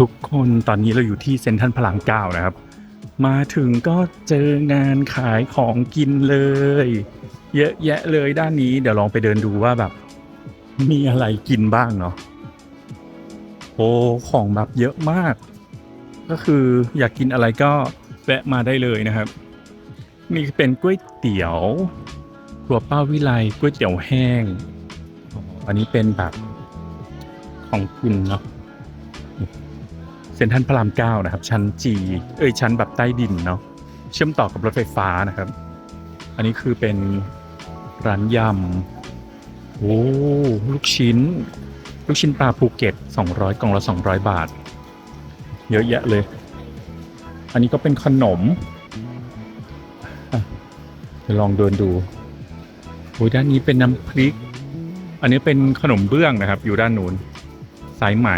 ทุกคนตอนนี้เราอยู่ที่เซ็นทรัลพระรามเก้านะครับ มาถึงก็เจองานขายของกินเลย เยอะแยะเลยด้านนี้เดี๋ยวลองไปเดินดูว่าแบบ มีอะไรกินบ้างเนาะโอ้ของแบบเยอะมาก ก็คืออยากกินอะไรก็แวะมาได้เลยนะครับนี่เป็นก๋วยเตี๋ยวครัวป้าวิไลก๋วยเตี๋ยวแห้งอันนี้เป็นแบบของกินเนาะ ซ็นทรัลพระรามเก้านะครับ ชั้นจีเอ้ยชั้นแบบใต้ดินเนาะเชื่อมต่อกับรถไฟฟ้านะครับ อันนี้คือเป็นร้านยำโอ้ลูกชิ้น ลูกชิ้นปลาภูเก็ต 200กล่องละ 200 บาท เยอะแยะเลย อันนี้ก็เป็นขนมอะลองเดินดูโอ้ยด้านนี้เป็นน้ำพริก อันนี้เป็นขนมเบื้องนะครับ อยู่ด้านนู้นสายไหม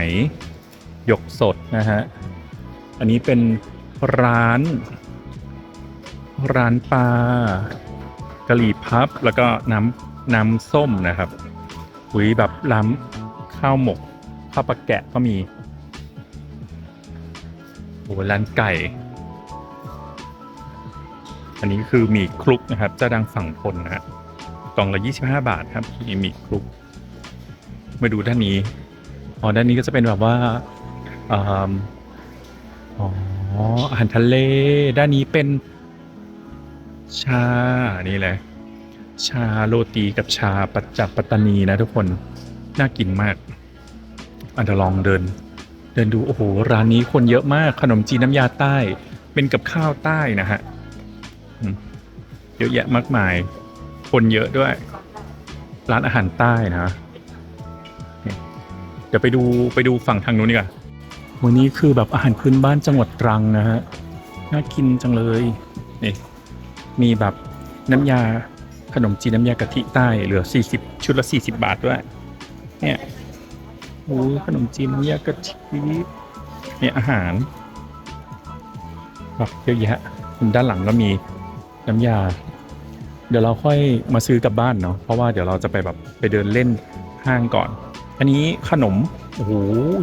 หยกสดนะฮะ อันนี้เป็นร้าน ร้านปลากะหรี่พับแล้วก็น้ำน้ำส้มนะครับอุ้ยแบบร้านข้าวหมกข้าวปลาแกะก็มีโอ้ร้านไก่ อันนี้คือหมี่คลุกนะครับเจ้าดังฝั่งทนนะฮะกล่องละ 25 บาทครับมีหมี่คลุก มาดูด้านนี้ อ๋อ ด้านนี้ก็จะเป็นแบบว่า อ่าอ๋ออาหารทะเล ด้านนี้เป็น ชา นี่แหละชาโรตีกับชาปัจจากปัตตานีนะทุกคน น่ากินมากอันจะลองเดิน เดินดู โอ้โห ร้านนี้คนเยอะมาก ขนมจีนน้ำยาใต้ เป็นกับข้าวใต้นะฮะเยอะแยะมากมาย คนเยอะด้วย ร้านอาหารใต้นะ เดี๋ยวไปดูไปดูฝั่งทางนู้นดีกว่า วันนี้คือแบบอาหารพื้นบ้านจังหวัดตรังนะฮะ น่ากินจังเลยนี่มีแบบน้ำยาขนมจีนน้ำยากะทิใต้เหลือ 40 ชุดละ 40 บาทด้วย เนี่ยโอ้ขนมจีนน้ำยากะทิเนี่ยอาหารแบบเยอะแยะด้านหลังก็มีน้ำยา เดี๋ยวเราค่อยมาซื้อกลับบ้านเนาะเพราะว่าเดี๋ยวเราจะไปแบบไปเดินเล่นห้างก่อน อันนี้ขนม โอ้โห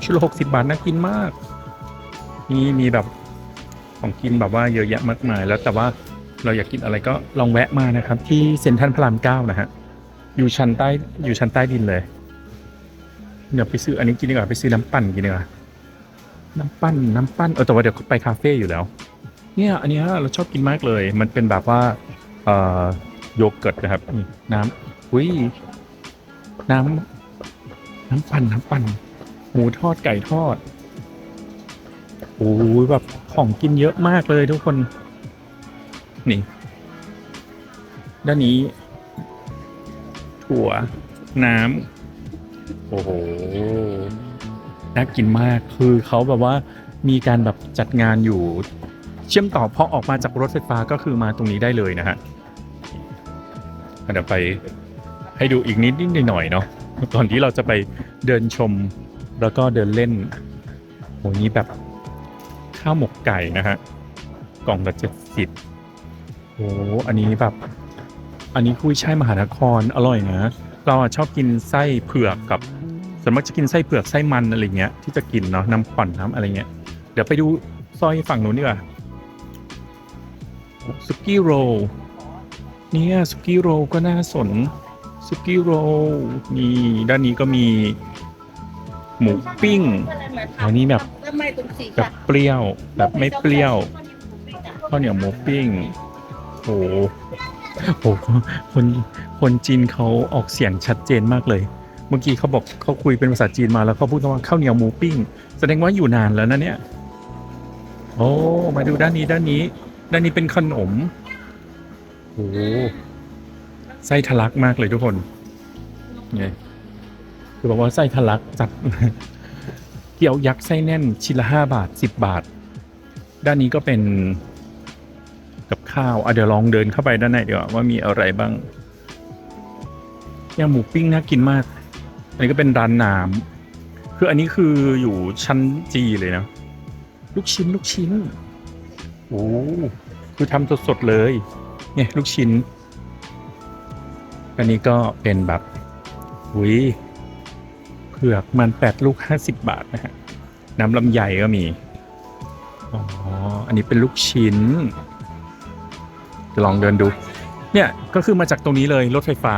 ชุดละหกสิบาทน่ากินมาก นี่มีแบบของกินแบบว่าเยอะแยะมากมายแล้วแต่ว่าเราอยากกินอะไรก็ลองแวะมานะครับ ที่เซ็นทรัลพระรามเก้านะฮะอยู่ชั้นใต้อยู่ชั้นใต้ดินเลยเดี๋ยวไปซื้ออันนี้กินดีกว่าไปซื้อน้ำปั่นกินดีกว่าน้ำปั้นน้ำปั้นเออแต่ว่าเดี๋ยวไปคาเฟ่อยู่แล้ว เนี่ยอันนี้เราชอบกินมากเลย มันเป็นแบบว่าเอ่อโยเกิร์ตนะครับน้ำอุ้ยน้ำน้ำปั่นน้ำปั่น หมูทอดไก่ทอดโอ้ยแบบของกินเยอะมากเลยทุกคน นี่ ด้านนี้ ถั่ว น้ำโอ้โหน่ากินมากคือเขาแบบว่ามีการแบบจัดงานอยู่ เชื่อมต่อพอออกมาจากรถไฟฟ้าก็คือมาตรงนี้ได้เลยนะฮะเดี๋ยวไปให้ดูอีกนิดนิดหน่อยๆเนาะก่อนที่เราจะไปเดินชม แล้วก็เดินเล่นโหนี้แบบข้าวหมกไก่นะฮะกล่องละเจ็ดสิบโอ้อันนี้แบบ อันนี้กุ้ยช่มหานครอร่อยนะ เราชอบกินไส้เผือกกับส่วนมากจะกินไส้เผือกไส้มันอะไรเงี้ยที่จะกินเนาะน้ำผ่อนน้ำอะไรเงี้ย เดี๋ยวไปดูซอยฝั่งนู้นดีกว่าสุกี้โรลเนี่ยสุกี้โรลก็น่าสนสุกี้โรลนี่ด้านนี้ก็มี หมูปิ้งอันนี้แบบแบบเปรี้ยว แบบไม่เปรี้ยวข้าวเหนียวหมูปิ้งโอ้โหโหคนคนจีนเขาออกเสียงชัดเจนมากเลย เมื่อกี้เขาบอกเขาคุยเป็นภาษาจีนมาแล้วเขาพูดว่าข้าวเหนียวหมูปิ้ง แสดงว่าอยู่นานแล้วนะเนี่ยโอ้มาดูด้านนี้ด้านนี้ ด้านนี้เป็นขนมโอ้ไส้ทะลักมากเลยทุกคนเนี่ย คือบอกว่าไส้ทะลักจัดเกี๊ยวยักษ์ไส้แน่นชิ้นละห้าบาทสิบบาท ด้านนี้ก็เป็นกับข้าวอะเดี๋ยวลองเดินเข้าไปด้านในดีกว่าว่ามีอะไรบ้างย่างหมูปิ้งน่ากินมาก อันนี้ก็เป็นร้านน้ำคืออันนี้คืออยู่ชั้นจีเลยนะ ลูกชิ้นลูกชิ้น โอ้คือทำสดๆเลย เนี่ยลูกชิ้น อันนี้ก็เป็นแบบหุย ผือกมันแปดลูกห้าสิบบาทนะฮะ น้ำลำไยก็มี อ๋อ อันนี้เป็นลูกชิ้นจะลองเดินดู เนี่ยก็คือมาจากตรงนี้เลยรถไฟฟ้า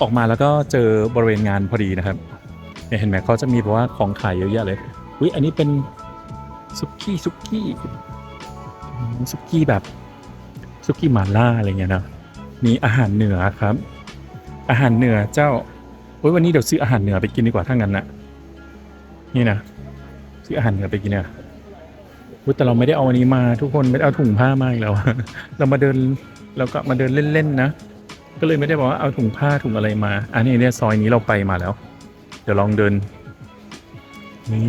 ออกมาแล้วก็เจอบริเวณงานพอดีนะครับเนี่ยเห็นไหมเขาจะมีแบบว่าของขายเยอะแยะเลยอุ้ยอันนี้เป็นซุกี้ซุกี้ซุกี้แบบซุกี้หมาล่าอะไรเงี้ยนะมีอาหารเหนือครับ อาหารเหนือเจ้า เฮ้ยวันนี้เดี๋ยวซื้ออาหารเหนือไปกินดีกว่าถ้างั้นนะนี่นะซื้ออาหารเหนือไปกินเนี่ยอุ๊ยแต่เราไม่ได้เอาอันนี้มาทุกคนไม่ได้เอาถุงผ้ามาอีกแล้วเรามาเดินเราก็มาเดินเล่นๆนะก็เลยไม่ได้บอกว่าเอาถุงผ้าถุงอะไรมา อันนี้เนี่ยซอยนี้เราไปมาแล้ว เดี๋ยวลองเดินนี่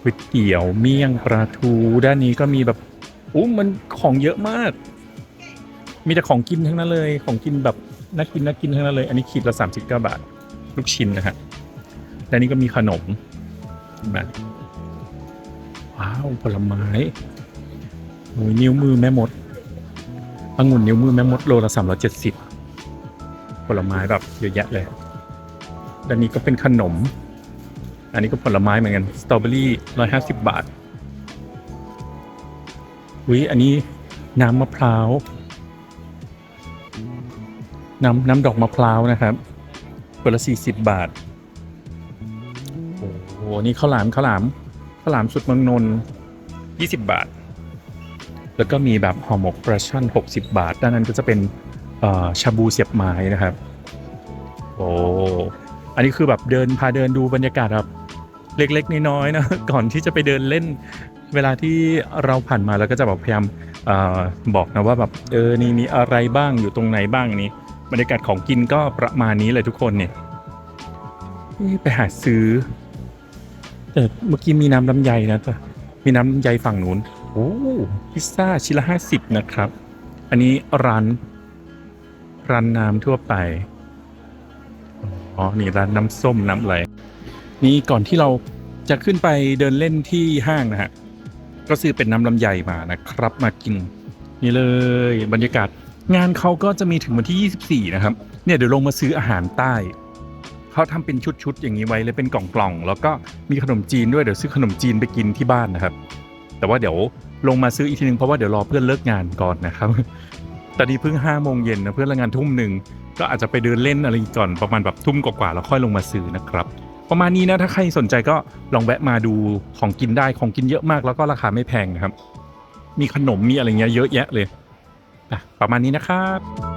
ก๋วยเตี๋ยวเมี่ยงปลาทูด้านนี้ก็มีแบบอู้มันของเยอะมาก มีแต่ของกินทั้งนั้นเลยของกินแบบ น่ากินน่ากินทั้งนั้นเลย อันนี้ขีดละ 39 บาท ลูกชิ้นนะฮะและนี่ก็มีขนมเห็นไหมว้าวผลไม้โอ้ยนิ้วมือแม่มดองุ่นนิ้วมือแม่มดโลละสามร้อยเจ็ดสิบผลไม้แบบเยอะแยะเลยด้านนี้ก็เป็นขนม อันนี้ก็ผลไม้เหมือนกันสตรอเบอรี่ร้อยห้าสิบบาทอุ้ยอันนี้น้ำมะพร้าว น้ำน้ำดอกมะพร้าวนะครับคนละสี่สิบบาท โอ้โห นี่ข้าวหลามข้าวหลามข้าวหลามสุดเมืองนนยี่สิบบาท แล้วก็มีแบบห่อหมกปลาช่อน60บาท ด้านนั้นก็จะเป็นชาบูเสียบไม้นะครับ โอ้อันนี้คือแบบเดินพาเดินดูบรรยากาศแบบเล็กๆน้อยๆนะก่อนที่จะไปเดินเล่น เวลาที่เราผ่านมาแล้วก็จะแบบพยายามอบอกนะว่าแบบเออนี่มีอะไรบ้างอยู่ตรงไหนบ้างนี่ บรรยากาศของกินก็ประมาณนี้เลยทุกคนเนี่ยไปหาซื้อแต่เมื่อกี้มีน้ำลำไยนะแต่มีน้ำลำไยฝั่งนู้นโอ้พิซซ่าชิ้นละห้าสิบนะครับ อันนี้ร้านร้านน้ำทั่วไปอ๋อนี่ร้านน้ำส้มน้ำอะไรนี่ก่อนที่เราจะขึ้นไปเดินเล่นที่ห้างนะฮะก็ซื้อเป็นน้ำลำไยมานะครับ มากิน นี่เลยบรรยากาศ งานเขาก็จะมีถึงวันที่ 24 นะครับ เนี่ยเดี๋ยวลงมาซื้ออาหารใต้ เขาทำเป็นชุดๆอย่างนี้ไว้เลยเป็นกล่องๆ แล้วก็มีขนมจีนด้วยเดี๋ยวซื้อขนมจีนไปกินที่บ้านนะครับ แต่ว่าเดี๋ยวลงมาซื้ออีกทีนึงเพราะว่าเดี๋ยวรอเพื่อนเลิกงานก่อนนะครับ ตอนนี้เพิ่งห้าโมงเย็นนะเพื่อนเลิกงานทุ่มหนึ่งก็อาจจะไปเดินเล่นอะไรก่อนประมาณแบบทุ่มกว่าๆแล้วค่อยลงมาซื้อนะครับประมาณนี้นะถ้าใครสนใจก็ลองแวะมาดูของกินได้ของกินเยอะมากแล้วก็ราคาไม่แพงนะครับ มีขนมมีอะไรเงี้ยเยอะแยะเลย อะประมาณนี้นะครับ